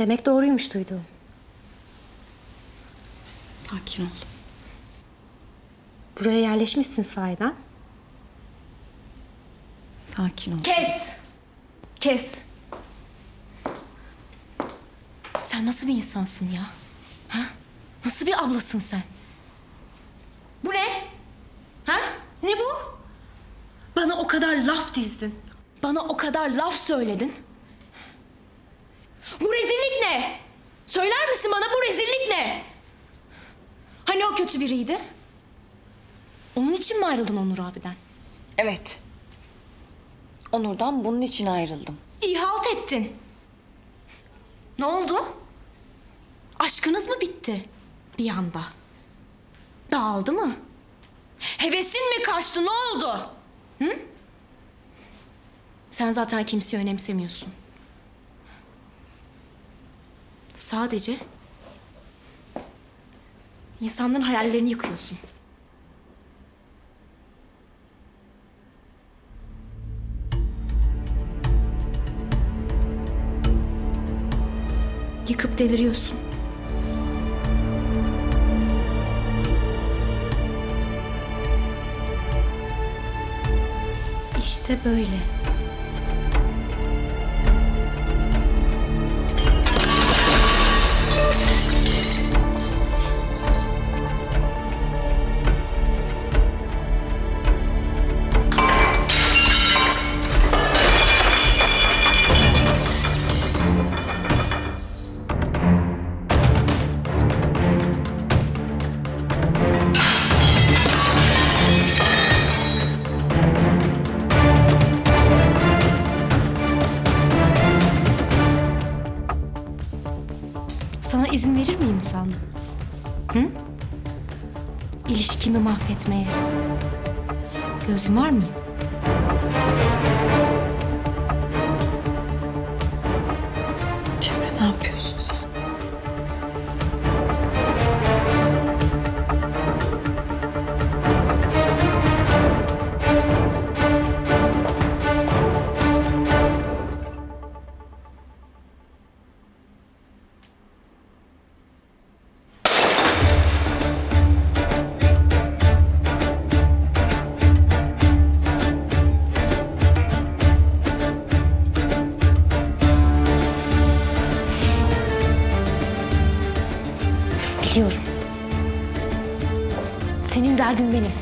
Demek doğruymuş duyduğum. Sakin ol. Buraya yerleşmişsin sahiden. Sakin ol. Kes! Kes! Sen nasıl bir insansın ya? Ha? Nasıl bir ablasın sen? Bu ne? Ha? Ne bu? Bana o kadar laf dizdin. Bana o kadar laf söyledin. Bu rezillik ne? Söyler misin bana bu rezillik ne? Hani o kötü biriydi? Onun için mi ayrıldın Onur abiden? Evet. Onur'dan bunun için ayrıldım. İhalt ettin. Ne oldu? Aşkınız mı bitti bir anda? Dağıldı mı? Hevesin mi kaçtı? Ne oldu? Hı? Sen zaten kimseyi önemsemiyorsun. Sadece insanların hayallerini yıkıyorsun. Yıkıp deviriyorsun. İşte böyle. İzin verir miyim sandın? Hı? İlişkimi mahvetmeye. Gözüm var mı? Cemre ne yapıyorsun sen? Senin derdin benim.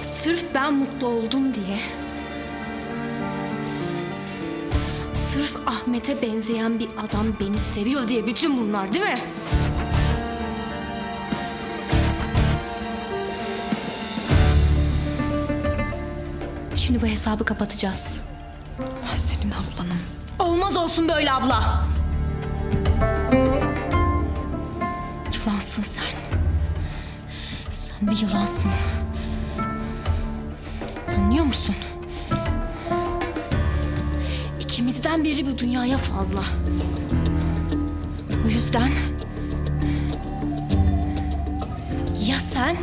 Sırf ben mutlu oldum diye. Sırf Ahmet'e benzeyen bir adam beni seviyor diye bütün bunlar değil mi? Şimdi bu hesabı kapatacağız. Ben senin ablanım. Olmaz olsun böyle abla. Yılansın sen. Sen bir yılansın. Anlıyor musun? İkimizden biri bu dünyaya fazla. Bu yüzden... Ya sen